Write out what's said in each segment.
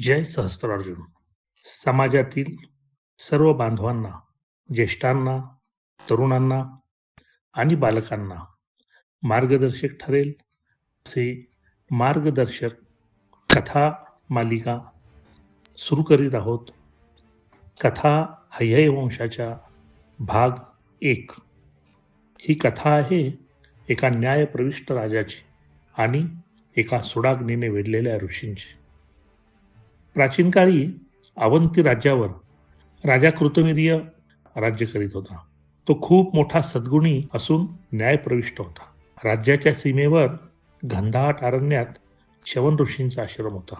जय सहस्त्रार्जुन. समाजातील सर्व बांधवांना ज्येष्ठांना तरुणांना आणि बालकांना मार्गदर्शक ठरेल असे मार्गदर्शक कथा मालिका सुरू करीत आहोत. कथा हय्य वंशाच्या भाग एक. ही कथा आहे एका न्यायप्रविष्ट राजाची आणि एका सुडाग्नीने वेढलेल्या ऋषींची. प्राचीन काळी अवंती राज्यावर राजा कृतवीर्य राज्य करीत होता. तो खूप मोठा सद्गुणी असून न्यायप्रविष्ट होता. राज्याच्या सीमेवर गंधाट अरण्यात शवन ऋषींचा आश्रम होता.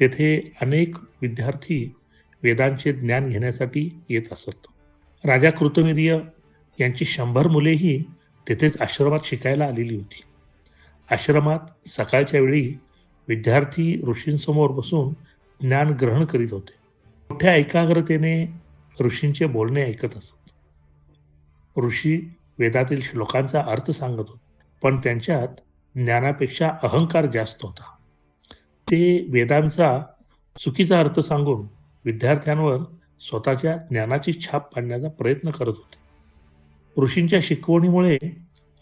तेथे अनेक विद्यार्थी वेदांचे ज्ञान घेण्यासाठी येत असत. राजा कृतवीर्य यांची शंभर मुलेही तेथेच आश्रमात शिकायला आलेली होती. आश्रमात सकाळच्या वेळी विद्यार्थी ऋषींसमोर बसून ज्ञान ग्रहण करीत होते. मोठ्या एकाग्रतेने ऋषींचे बोलणे ऐकत असत. ऋषी वेदातील श्लोकांचा अर्थ सांगत होते पण त्यांच्यात ज्ञानापेक्षा अहंकार जास्त होता. ते वेदांचा चुकीचा अर्थ सांगून विद्यार्थ्यांवर स्वतःच्या ज्ञानाची छाप पाडण्याचा प्रयत्न करत होते. ऋषींच्या शिकवणीमुळे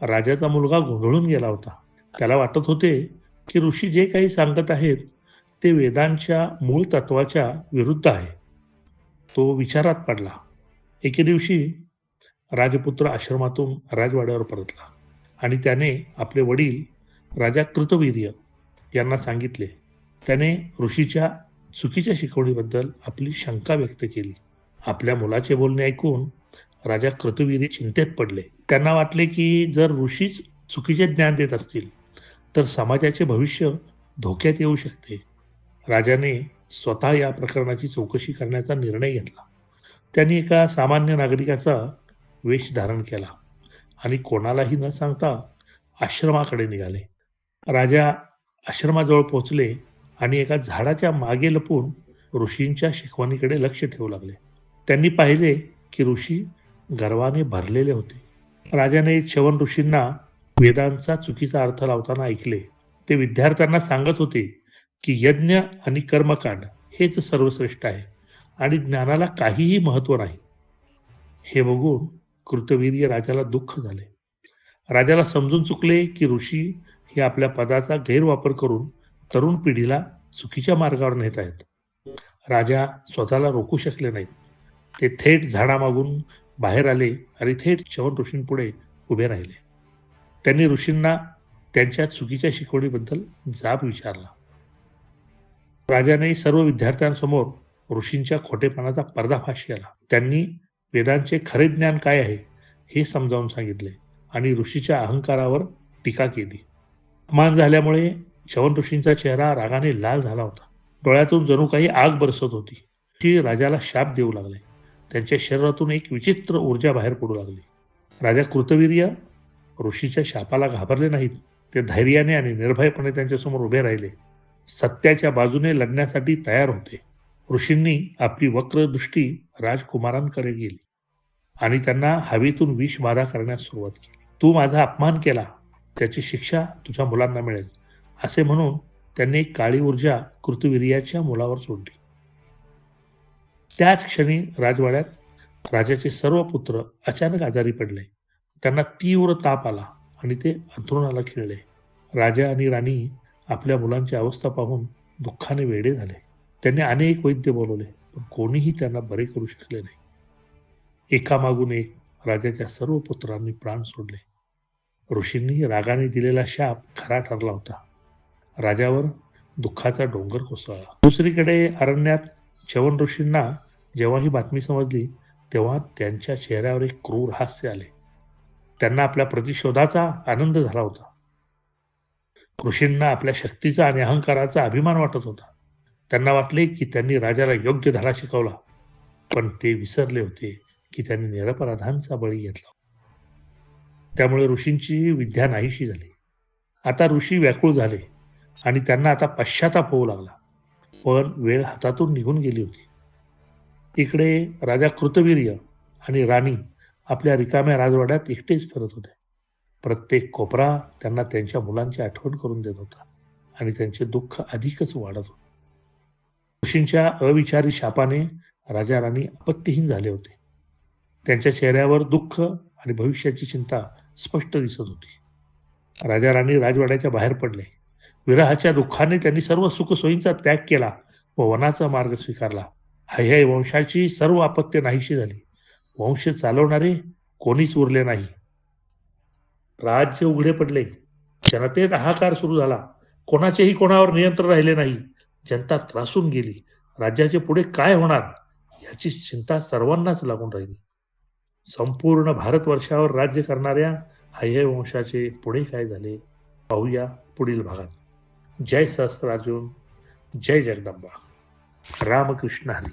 राजाचा मुलगा गोंधळून गेला होता. त्याला वाटत होते की ऋषी जे काही सांगत आहेत ते वेदांच्या मूळ तत्वाच्या विरुद्ध आहे. तो विचारात पडला. एके दिवशी राजपुत्र आश्रमातून राजवाड्यावर परतला आणि त्याने आपले वडील राजा कृतवीर्य यांना सांगितले. त्याने ऋषीच्या चुकीच्या शिकवणीबद्दल आपली शंका व्यक्त केली. आपल्या मुलाचे बोलणे ऐकून राजा कृतवीर्य चिंतेत पडले. त्यांना वाटले की जर ऋषीच चुकीचे ज्ञान देत असतील तर समाजाचे भविष्य धोक्यात येऊ शकते. राजाने स्वतः या प्रकरणाची चौकशी करण्याचा निर्णय घेतला. त्यांनी एका सामान्य नागरिकाचा वेश धारण केला आणि कोणालाही न सांगता आश्रमाकडे निघाले. राजा आश्रमाजवळ पोचले आणि एका झाडाच्या मागे लपून ऋषींच्या शिकवणीकडे लक्ष ठेवू लागले. त्यांनी पाहिले की ऋषी गर्वाने भरलेले होते. राजाने चवन ऋषींना वेदांचा चुकीचा अर्थ लावताना ऐकले. ते विद्यार्थ्यांना सांगत होते की यज्ञ आणि कर्मकांड हेच सर्वश्रेष्ठ आहे आणि ज्ञानाला काहीही महत्त्व नाही. हे बघून कृतवीर्य राजाला दुःख झाले. राजाला समजून चुकले की ऋषी हे आपल्या पदाचा गैरवापर करून तरुण पिढीला चुकीच्या मार्गावर नेत आहेत. राजा स्वतःला रोखू शकले नाहीत. ते थेट झाडामागून बाहेर आले आणि थेट चवन ऋषींपुढे उभे राहिले. त्यांनी ऋषींना त्यांच्या चुकीच्या शिकवणीबद्दल जाब विचारला. राजाने सर्व विद्यार्थ्यांसमोर ऋषींच्या खोटेपणाचा पर्दाफाश केला. त्यांनी वेदांचे खरे ज्ञान काय आहे हे समजावून सांगितले आणि ऋषीच्या अहंकारावर टीका केली. अपमान झाल्यामुळे चवन ऋषींचा चेहरा रागाने लाल झाला होता. डोळ्यातून जणू काही आग बरसत होती. ती राजाला शाप देऊ लागले. त्यांच्या शरीरातून एक विचित्र ऊर्जा बाहेर पडू लागली. राजा कृतवीर्य ऋषीच्या शापाला घाबरले नाहीत. ते धैर्याने आणि निर्भयपणे त्यांच्यासमोर उभे राहिले. सत्याच्या बाजूने लढण्यासाठी तयार होते. ऋषींनी आपली वक्र दृष्टी राजकुमारांकडे गेली आणि त्यांना हवेतून विष बाधा करण्यास सुरुवात केली. तू माझा अपमान केला. त्याची शिक्षा तुझ्या मुलांना मिळेल. असे म्हणून त्यांनी काळी ऊर्जा कृतवीर्याच्या मुलावर सोडली. त्याच क्षणी राजवाड्यात राजाचे सर्व पुत्र अचानक आजारी पडले. त्यांना तीव्र ताप आला आणि ते अंथरुणाला खिळले. राजा आणि राणी आपल्या मुलांची अवस्था पाहून दुःखाने वेडे झाले. त्यांनी अनेक वैद्य बोलवले पण कोणीही त्यांना बरे करू शकले नाही. एकामागून एक राजाच्या सर्व पुत्रांनी प्राण सोडले. ऋषींनी रागाने दिलेला शाप खरा ठरला होता. राजावर दुःखाचा डोंगर कोसळला. दुसरीकडे अरण्यात चवन ऋषींना जेव्हा ही बातमी समजली तेव्हा त्यांच्या चेहऱ्यावर एक क्रूर हास्य आले. त्यांना आपल्या प्रतिशोधाचा आनंद झाला होता. ऋषींना आपल्या शक्तीचा आणि अहंकाराचा अभिमान वाटत होता. त्यांना वाटले की त्यांनी राजाला योग्य धडा शिकवला पण ते विसरले होते की त्यांनी निरपराधांचा बळी घेतला. त्यामुळे ऋषींची विद्या नाहीशी झाली. आता ऋषी व्याकुळ झाले आणि त्यांना आता पश्चाताप होऊ लागला पण वेळ हातातून निघून गेली होती. इकडे राजा कृतवीर्य आणि राणी आपल्या रिकाम्या राजवाड्यात एकटेच फिरत होते. प्रत्येक कोपरा त्यांना त्यांच्या मुलांची आठवण करून देत होता आणि त्यांचे दुःख अधिकच वाढत होते. ऋषींच्या अविचारी शापाने राजा राणी आपत्तीहीन झाले होते. त्यांच्या चेहऱ्यावर दुःख आणि भविष्याची चिंता स्पष्ट दिसत होती. राजा राणी राजवाड्याच्या बाहेर पडले. विराहाच्या दुःखाने त्यांनी सर्व सुखसोयींचा त्याग केला व वनाचा मार्ग स्वीकारला. हयहय वंशाची सर्व आपत्य नाहीशी झाली. वंश चालवणारे कोणीच उरले नाही. राज्य उघडे पडले. जनतेत हाहाकार सुरू झाला. कोणाचेही कोणावर नियंत्रण राहिले नाही. जनता त्रासून गेली. राज्याचे पुढे काय होणार? याची चिंता सर्वांनाच लागून राहिली. संपूर्ण भारतवर्षावर राज्य करणाऱ्या हयहय वंशाचे पुढे काय झाले? पाहूया पुढील भागात. जय सहस्त्रार्जुन. जय जगदंबा. रामकृष्ण हरी.